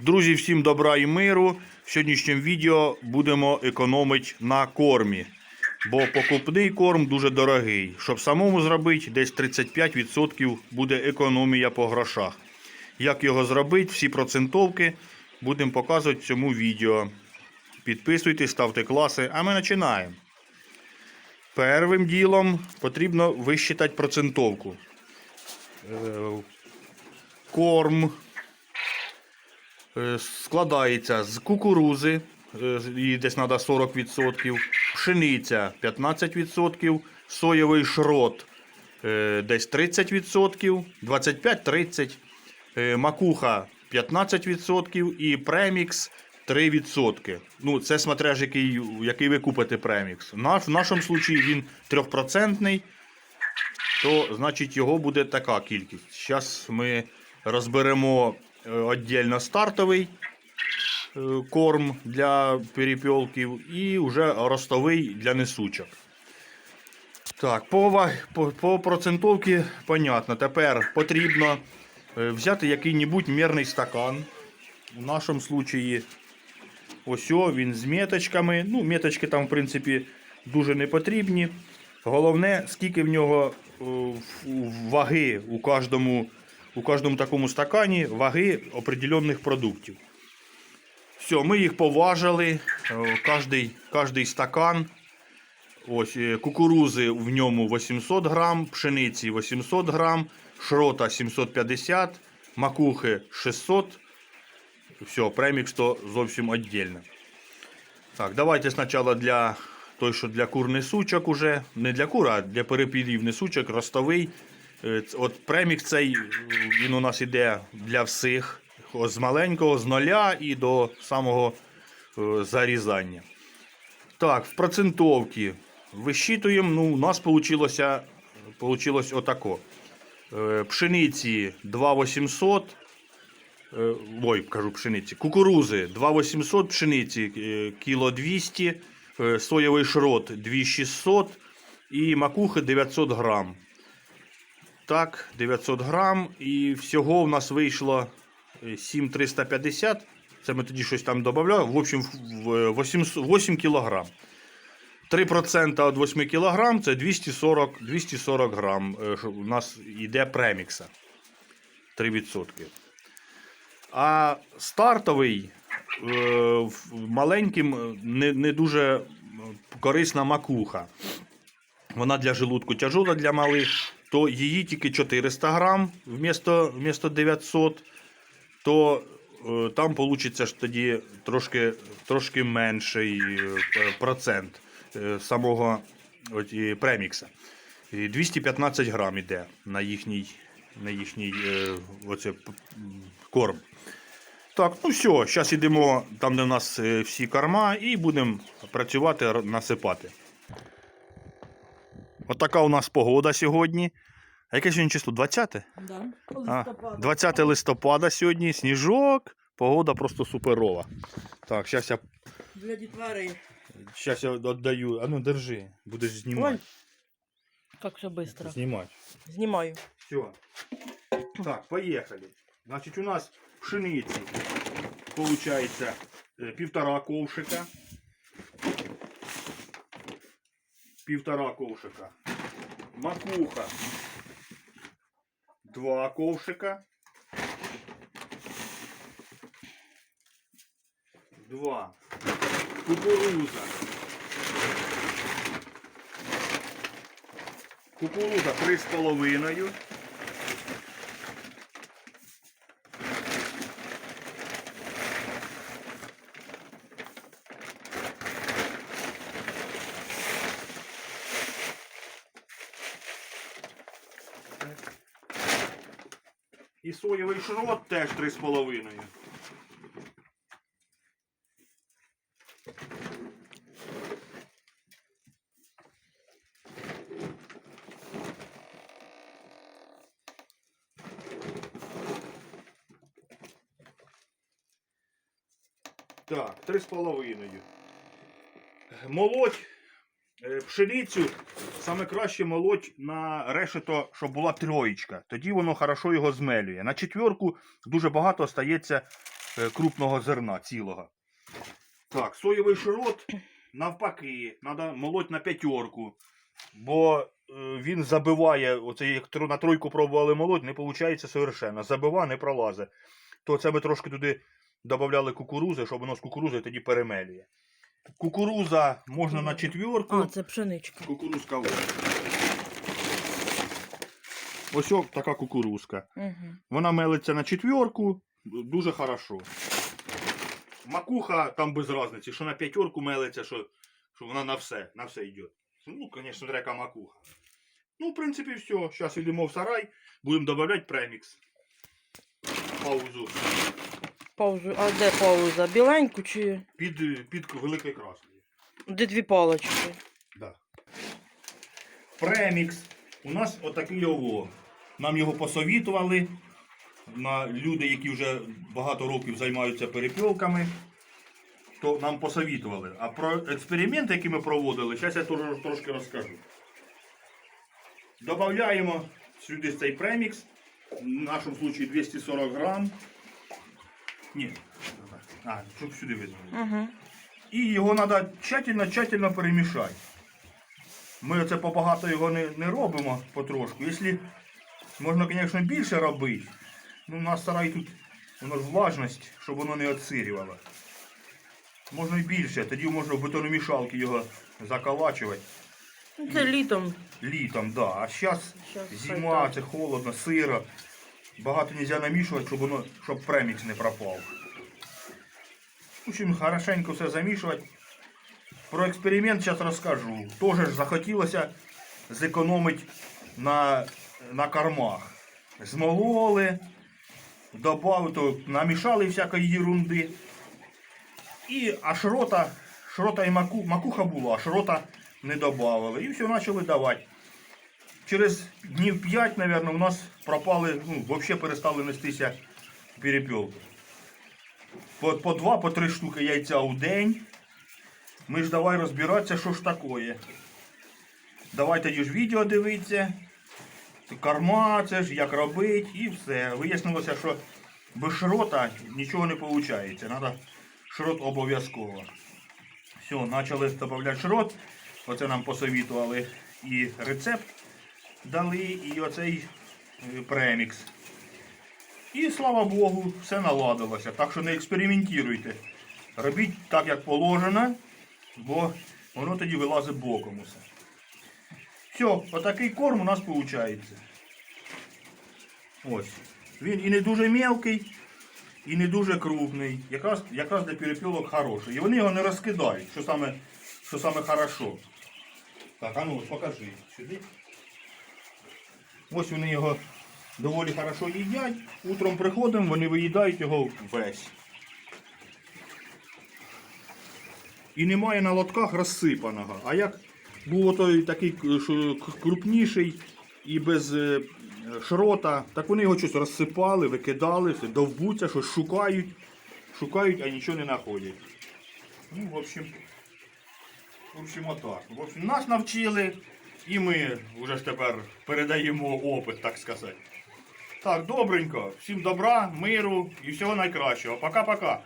Друзі, всім добра і миру. В сьогоднішньому відео будемо економити на кормі. Бо покупний корм дуже дорогий. Щоб самому зробити, десь 35% буде економія по грошах. Як його зробити, всі процентовки будемо показувати в цьому відео. Підписуйтесь, ставте класи, а ми починаємо. Первим ділом потрібно висчитати процентовку. Е, Корм складається з кукурузи, е, її десь треба 40%, пшениця 15%, соєвий шрот е, десь 30%, 25-30%, е, макуха 15% і премікс 3%. Ну, це смотря який, який ви купите премікс. В нашому випадку він 3%, то значить його буде така кількість. Зараз ми розберемо е, віддільно стартовий е, корм для перепілків і вже ростовий для несучок. Так, по, по, по процентовці понятно. Тепер потрібно е, взяти який-небудь мірний стакан. В нашому случаї ось він з меточками. Ну, меточки там, в принципі, дуже не потрібні. Головне, скільки в нього е, ваги у кожному, у кожному такому стакані ваги определенних продуктів. Все, ми їх поважили. Е, Кожний, кожний стакан. Ось е, кукурузи в ньому 800 грам, пшениці 800 грам, шрота 750, макухи 600. Все, премікс то зовсім віддільно. Так, давайте спочатку для той, що для кур несучок уже. Не для кур, а для перепілів несучок, ростовий. Е, От премікс цей е, він у нас іде для всіх. З маленького, з нуля і до самого е, зарізання. Так, в процентовці висчитуємо. Ну, у нас вийшло, получилось отако. Пшениці 2800. Е, Ой, кажу пшениці. Кукурузи 2800, пшениці кіло 200, е, соєвий шрот 2600 і макухи 900 грам. Так, 900 грам. І всього в нас вийшло е, 7350. Це ми тоді щось там додавали. В общем, в- в 8, 8 кілограм. 3% від 8 кг це 240, 240 грам. е, У нас йде премікса. 3%. А стартовий е, маленьким е, не, не дуже е, корисна макуха. Вона для желудку тяжола для малих, то її тільки 400 грам вмісто, вмісто 900, то е, там вийде ж тоді трошки, трошки менший е, процент е, самого от, і премікса. І 215 грам іде на їхній, на їхній е, оце, корм. Так, ну все, зараз йдемо там, де в нас е, всі корма, і будемо працювати, насипати. Отака у нас погода сьогодні. А яке сьогодні число? 20? Да. А, 20 листопада сьогодні, сніжок, погода просто суперова. Так, зараз я, Для дітвори. щас я віддаю. А ну держи, будеш знімати. Как все быстро. Знімати. Знімаю. Все. Так, поехали. Значит, у нас пшениці получается э, півтора ковшика. Півтора ковшика. Макуха. Два ковшика. Два. Кукуруза. Кукуруза три з половиною. І соєвий шрот теж 3,5. Так, 3,5. Молоть е, пшеницю саме краще молоть на решето, щоб була троєчка. Тоді воно хорошо його змелює. На четверку дуже багато остається е, крупного зерна цілого. Так, соєвий широт навпаки, треба молоть на п'ятерку. Бо е, він забиває, оце як на тройку пробували молоть, не виходить совершенно. Забива, не пролазить. То це ми трошки туди додавали кукурузи, щоб воно з кукурузи тоді перемелює. Кукуруза можна на четверку. А, це пшеничка. Кукурузка ось. Ось така кукурузка. Угу. Вона мелиться на четверку, дуже хорошо. Макуха там без різниці, що на п'ятерку мелиться, що, що вона на все, на все йде. Ну, звісно, яка макуха. Ну, в принципі, все. Зараз йдемо в сарай, будемо додавати премікс. Паузу. Паузу. А де пауза? Біленьку чи Під, під великою красною. де дві палочки? Да. Премікс. У нас отакий ово. Нам його посовітували. На люди, які вже багато років займаються перепілками, то нам посовітували. А про експеримент, який ми проводили, зараз я теж трошки розкажу. Додаємо сюди цей премікс. В нашому випадку 240 грам. Ні. А, щоб сюди видно. Угу. І його треба тщательно-тщательно перемішати. Ми оце побагато його не, не робимо потрошку. Якщо можна, звісно, більше робити, ну у нас сарай тут воно ж влажність, щоб воно не відсирювало. Можна і більше, тоді можна в бетономішалки його заколачувати Ну, Це літом. літом, да. А зараз зима, це холодно, сиро. Багато не можна намішувати, щоб воно, щоб премікс не пропав. В общем, хорошенько все замішувати. Про експеримент зараз розкажу. Теж ж захотілося зекономити на, на кормах. Змололи, добавили, намішали всякої ерунди. І а шрота, шрота і маку, макуха була, а шрота не додавали. І все почали давати. Через днів 5, мабуть, у нас пропали, ну, взагалі перестали нестися перепілки. По, по два, по три штуки яйця у день. Ми ж давай розбиратися, що ж таке. Давай тоді ж відео дивитися. Корма, це ж як робити і все. Вияснилося, що без шрота нічого не виходить. Треба шрот обов'язково. Все, почали додавати шрот. Оце нам посовітували і рецепт дали, і оцей е, премікс. І слава Богу, все наладилося. Так що не експериментуйте. Робіть так, як положено, бо воно тоді вилазить боком усе. Все, отакий корм у нас виходить. Ось. Він і не дуже мелкий, і не дуже крупний. Якраз, якраз для перепілок хороший. І вони його не розкидають, що саме, що саме хорошо. Так, а ну покажи сюди. Ось вони його доволі хорошо їдять. Утром приходимо, вони виїдають його весь. І немає на лотках розсипаного. А як був той такий к- крупніший і без е, шрота, так вони його щось розсипали, викидали, все, довбуться, щось шукають, шукають, а нічого не знаходять. Ну, в общем, в общем, отак. В общем, нас навчили, і ми вже ж тепер передаємо опит, так сказати. Так, добренько. Всім добра, миру і всього найкращого. Пока-пока.